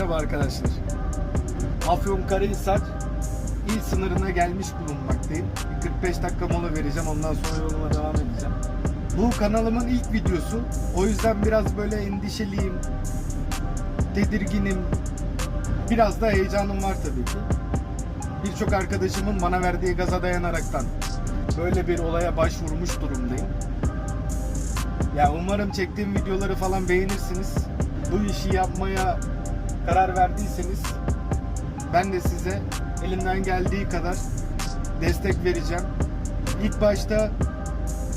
Merhaba arkadaşlar. Afyonkarahisar il sınırına gelmiş bulunmaktayım. Bir 45 dakika mola vereceğim ondan sonra yoluma devam edeceğim. Bu kanalımın ilk videosu. O yüzden biraz böyle endişeliyim. Tedirginim. Biraz da heyecanım var tabii ki. Birçok arkadaşımın bana verdiği gaza dayanaraktan böyle bir olaya başvurmuş durumdayım. Ya umarım çektiğim videoları falan beğenirsiniz. Bu işi yapmaya karar verdiyseniz ben de size elimden geldiği kadar destek vereceğim. İlk başta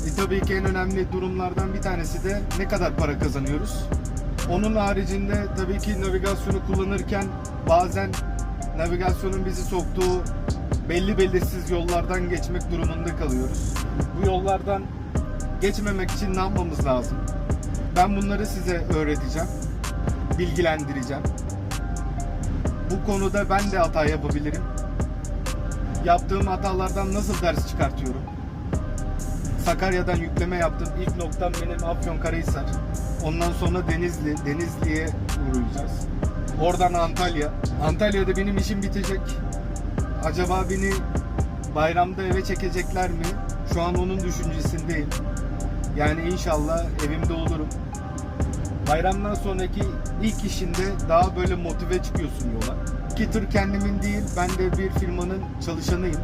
e, tabii ki en önemli durumlardan bir tanesi de ne kadar para kazanıyoruz. Onun haricinde tabii ki navigasyonu kullanırken bazen navigasyonun bizi soktuğu belli belirsiz yollardan geçmek durumunda kalıyoruz. Bu yollardan geçmemek için ne yapmamız lazım? Ben bunları size öğreteceğim, bilgilendireceğim. Bu konuda ben de hata yapabilirim. Yaptığım hatalardan nasıl ders çıkartıyorum? Sakarya'dan yükleme yaptım. İlk noktam benim Afyonkarahisar. Ondan sonra Denizli, Denizli'ye uğrayacağız. Oradan Antalya. Antalya'da benim işim bitecek. Acaba beni bayramda eve çekecekler mi? Şu an onun düşüncesindeyim. Yani inşallah evimde olurum. Bayramdan sonraki ilk işinde daha böyle motive çıkıyorsun yola. Ki tır kendimin değil, ben de bir firmanın çalışanıyım.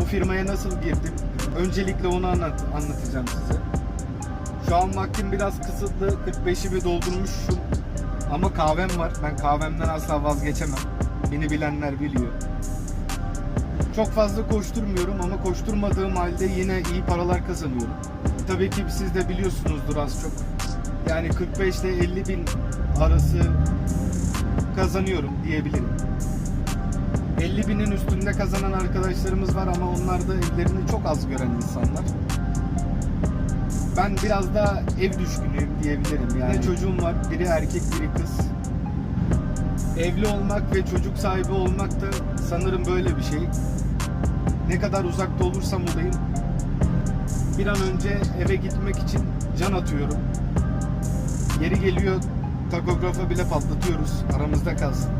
Bu firmaya nasıl girdim? Öncelikle onu anlat, anlatacağım size. Şu an vaktim biraz kısıtlı, 45'i bir doldurmuşum. Ama kahvem var, ben kahvemden asla vazgeçemem. Beni bilenler biliyor. Çok fazla koşturmuyorum ama koşturmadığım halde yine iyi paralar kazanıyorum. Tabii ki siz de biliyorsunuzdur az çok. Yani 45 ile 50 bin arası kazanıyorum diyebilirim. 50 binin üstünde kazanan arkadaşlarımız var ama onlar da evlerini çok az gören insanlar. Ben biraz da ev düşkünüyüm diyebilirim. Yani çocuğum var. Biri erkek, biri kız. Evli olmak ve çocuk sahibi olmak da sanırım böyle bir şey. Ne kadar uzakta olursam olayım bir an önce eve gitmek için can atıyorum. Yeri geliyor takografa bile patlatıyoruz. Aramızda kalsın.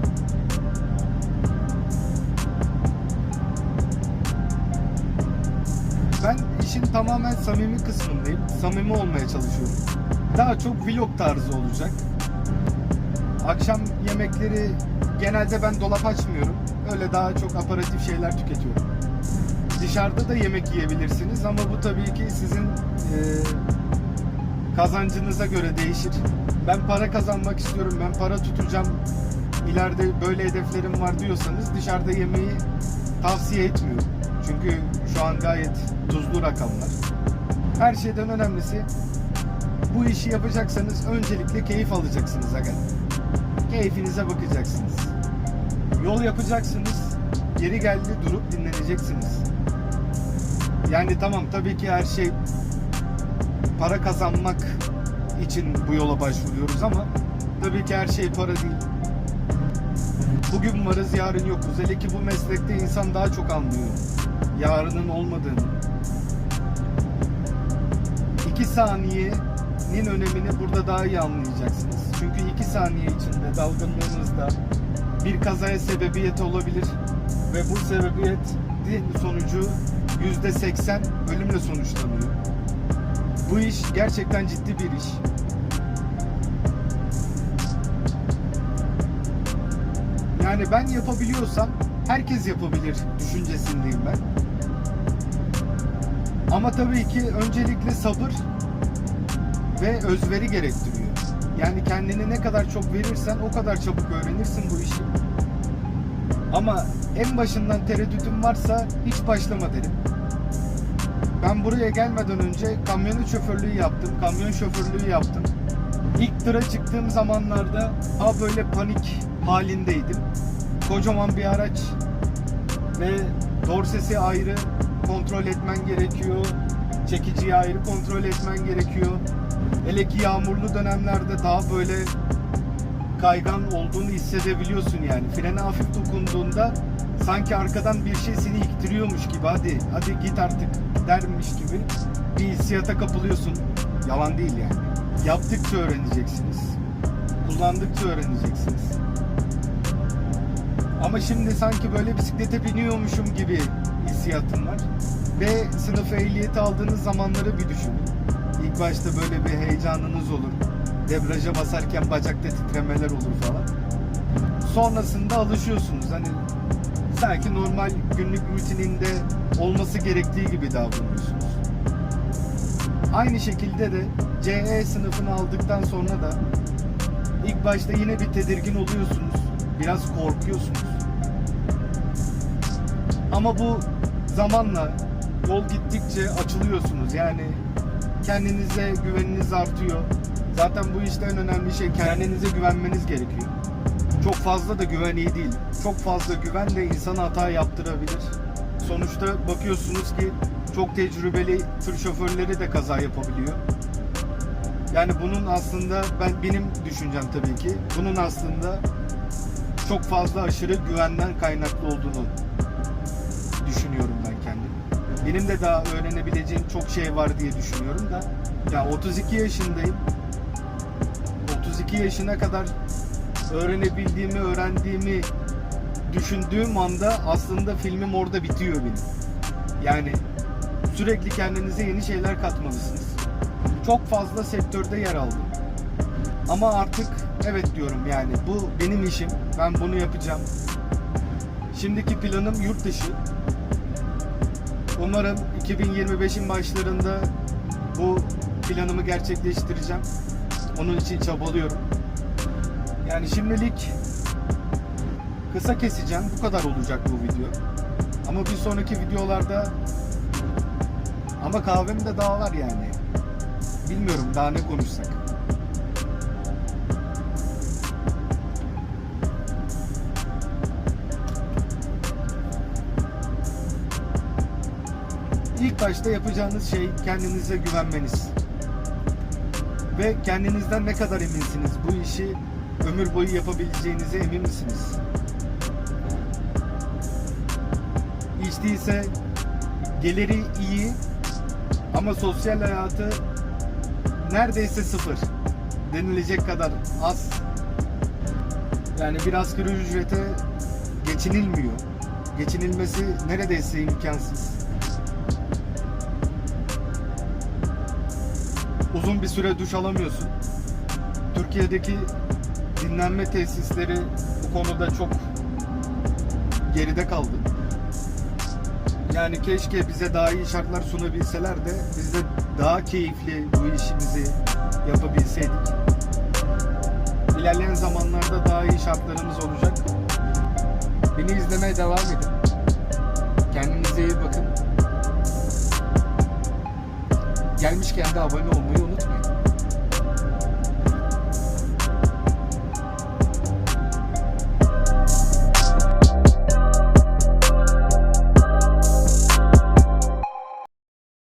Ben işin tamamen samimi kısmındayım. Samimi olmaya çalışıyorum. Daha çok vlog tarzı olacak. Akşam yemekleri genelde ben dolap açmıyorum. Öyle daha çok aparatif şeyler tüketiyorum. Dışarıda da yemek yiyebilirsiniz ama bu tabii ki sizin e, kazancınıza göre değişir. Ben para kazanmak istiyorum, ben para tutacağım, ileride böyle hedeflerim var diyorsanız dışarıda yemeği tavsiye etmiyorum. Çünkü şu an gayet tuzlu rakamlar. Her şeyden önemlisi bu işi yapacaksanız öncelikle keyif alacaksınız aga. Keyfinize bakacaksınız. Yol yapacaksınız. Yeri geldi durup dinleneceksiniz. Yani tamam tabii ki her şey para kazanmak için bu yola başvuruyoruz ama tabii ki her şey para değil. Bugün varız yarın yokuz. Hele ki bu meslekte insan daha çok anlıyor. Yarının olmadığını. İki saniyenin önemini burada daha iyi anlayacaksınız. Çünkü iki saniye içinde dalgınlığınızda bir kazaya sebebiyet olabilir ve bu sebebiyetin sonucu yüzde seksen ölümle sonuçlanıyor. Bu iş gerçekten ciddi bir iş. Yani ben yapabiliyorsam herkes yapabilir düşüncesindeyim ben. Ama tabii ki öncelikle sabır ve özveri gerektiriyor. Yani kendini ne kadar çok verirsen o kadar çabuk öğrenirsin bu işi. Ama en başından tereddütüm varsa hiç başlama derim. Ben buraya gelmeden önce kamyonet şoförlüğü yaptım. Kamyon şoförlüğü yaptım. İlk tıra çıktığım zamanlarda ha böyle panik halindeydim. Kocaman bir araç ve dorsesi ayrı kontrol etmen gerekiyor. Çekiciyi ayrı kontrol etmen gerekiyor. Hele ki yağmurlu dönemlerde daha böyle kaygan olduğunu hissedebiliyorsun yani. Frene hafif dokunduğunda sanki arkadan bir şey seni iktiriyormuş gibi hadi hadi git artık dermiş gibi bir hissiyata kapılıyorsun. Yalan değil yani. Yaptıkça öğreneceksiniz. Kullandıkça öğreneceksiniz. Ama şimdi sanki böyle bisiklete biniyormuşum gibi hissiyatım var. Ve sınıf ehliyeti aldığınız zamanları bir düşünün. İlk başta böyle bir heyecanınız olur. Debriyaja basarken bacakta titremeler olur falan. Sonrasında alışıyorsunuz. Hani sanki normal günlük rutininde olması gerektiği gibi davranıyorsunuz. Aynı şekilde de CE sınıfını aldıktan sonra da ilk başta yine bir tedirgin oluyorsunuz. Biraz korkuyorsunuz. Ama bu zamanla yol gittikçe açılıyorsunuz. Yani kendinize güveniniz artıyor. Zaten bu işte en önemli şey kendinize güvenmeniz gerekiyor. Çok fazla da güven iyi değil. Çok fazla güven de insana hata yaptırabilir. Sonuçta bakıyorsunuz ki çok tecrübeli tır şoförleri de kaza yapabiliyor. Yani bunun aslında ben benim düşüncem tabii ki. Bunun aslında çok fazla aşırı güvenden kaynaklı olduğunu düşünüyorum ben kendim. Benim de daha öğrenebileceğim çok şey var diye düşünüyorum da. Ya 32 yaşındayım. 32 yaşına kadar öğrenebildiğimi, öğrendiğimi düşündüğüm anda aslında filmim orada bitiyor benim. Yani sürekli kendinize yeni şeyler katmalısınız. Çok fazla sektörde yer aldım. Ama artık evet diyorum yani bu benim işim. Ben bunu yapacağım. Şimdiki planım yurt dışı. Umarım 2025'in başlarında bu planımı gerçekleştireceğim. Onun için çabalıyorum. Yani şimdilik kısa keseceğim. Bu kadar olacak bu video. Ama bir sonraki videolarda ama kahvem de daha var yani. Bilmiyorum daha ne konuşsak. İlk başta yapacağınız şey kendinize güvenmeniz. Ve kendinizden ne kadar eminsiniz? Bu işi ömür boyu yapabileceğinize emin misiniz? Hiç değilse geliri iyi ama sosyal hayatı neredeyse sıfır denilecek kadar az. Yani bir asgari ücrete geçinilmiyor. Geçinilmesi neredeyse imkansız. Uzun bir süre duş alamıyorsun. Türkiye'deki dinlenme tesisleri bu konuda çok geride kaldı. Yani keşke bize daha iyi şartlar sunabilseler de biz de daha keyifli bu işimizi yapabilseydik. İlerleyen zamanlarda daha iyi şartlarımız olacak. Beni izlemeye devam edin. Kendinize iyi bakın. Gelmişken de abone olmayı unutmayın.